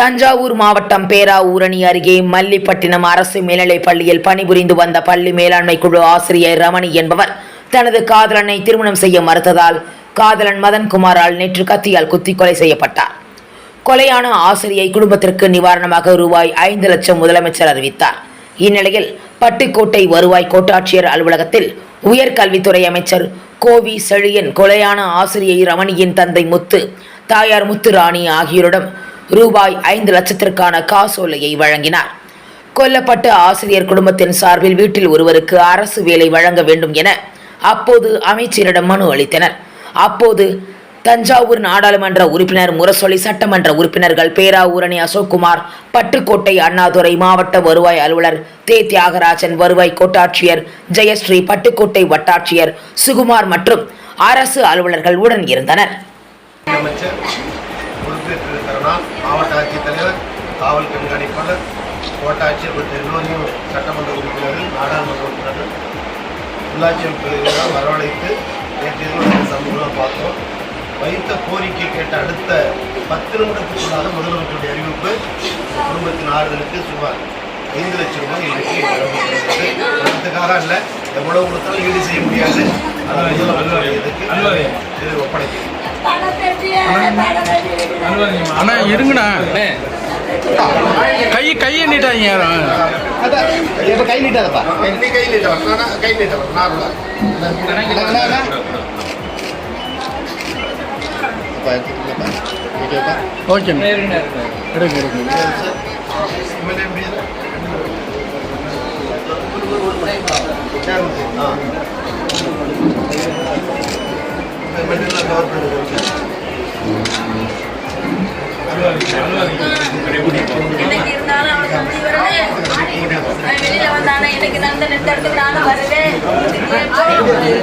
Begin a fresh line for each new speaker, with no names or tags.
தஞ்சாவூர் மாவட்டம் பேராவூரணி அருகே மல்லிப்பட்டினம் அரசு மேல்நிலைப் பள்ளியில் பணிபுரிந்து வந்த பள்ளி மேலாண்மை குழு ஆசிரியர் ரமணி என்பவர் தனது காதலனை திருமணம் செய்ய மறுத்ததால் காதலன் மதன்குமாரால் நேற்று கத்தியால் குத்தி கொலை செய்யப்பட்டார். கொலையான ஆசிரியை குடும்பத்திற்கு நிவாரணமாக ரூபாய் ஐந்து லட்சம் முதலமைச்சர் அறிவித்தார். இந்நிலையில் பட்டுக்கோட்டை வருவாய் கோட்டாட்சியர் அலுவலகத்தில் உயர்கல்வித்துறை அமைச்சர் கோவி செழியன் கொலையான ஆசிரியை ரமணியின் தந்தை முத்து தாயார் முத்து ராணி ஆகியோரிடம் ரூபாய் ஐந்து லட்சத்திற்கான காசோலையை வழங்கினார். கொல்லப்பட்ட ஆசிரியர் குடும்பத்தின் சார்பில் வீட்டில் ஒருவருக்கு அரசு வேலை வழங்க வேண்டும் என அப்போது அமைச்சரிடம் மனு அளித்தனர். அப்போது தஞ்சாவூர் நாடாளுமன்ற உறுப்பினர் முரசொலி சட்டமன்ற உறுப்பினர்கள் பேராவூரணி அசோக்குமார் பட்டுக்கோட்டை அண்ணாதுரை மாவட்ட வருவாய் அலுவலர் தே. தியாகராஜன் வருவாய் கோட்டாட்சியர் ஜெயஸ்ரீ பட்டுக்கோட்டை வட்டாட்சியர் சுகுமார் மற்றும் அரசு அலுவலர்கள் உடன் இருந்தனர்.
பொறுப்பேற்றிருக்கிறனால் மாவட்ட ஆட்சித்தலைவர் காவல் கண்காணிப்பாளர் கோட்டாட்சியர் மற்றும் எல்லோரையும் சட்டமன்ற உறுப்பினர்கள் நாடாளுமன்ற உறுப்பினர்கள் உள்ளாட்சி அமைப்புகளெல்லாம் வரவழைத்து நேற்று இந்த சமூகம் பார்த்தோம். வைத்த கோரிக்கை கேட்ட அடுத்த பத்து நிமிடத்துக்குள்ளாக முதலமைச்சருடைய அறிவிப்பு குடும்பத்தின் ஆறுதலுக்கு சுமார் ஐந்து லட்சம் ரூபாய் வழங்கப்படுகிறது பணத்துக்காக அல்ல எவ்வளவு கொடுத்தாலும் ஈடு செய்ய முடியாது. அதை முதலமைச்சருடைய இதுக்கு இது ஒப்படைக்கிறேன்
அண்ணா இருங்கண்ணா. கை கையை நீட்டாங்க யாரும்.
இப்ப கை நீட்டாதப்பா.
கை நான் கை
எடுங்க எடுங்க.
எம்எல்ஏ முடியாது
என்னைக்கு இருந்தாலும் அவனுக்கு முடி வரவே வெளியில வந்தானே எனக்கு நான் இந்த நானும் வருவேன்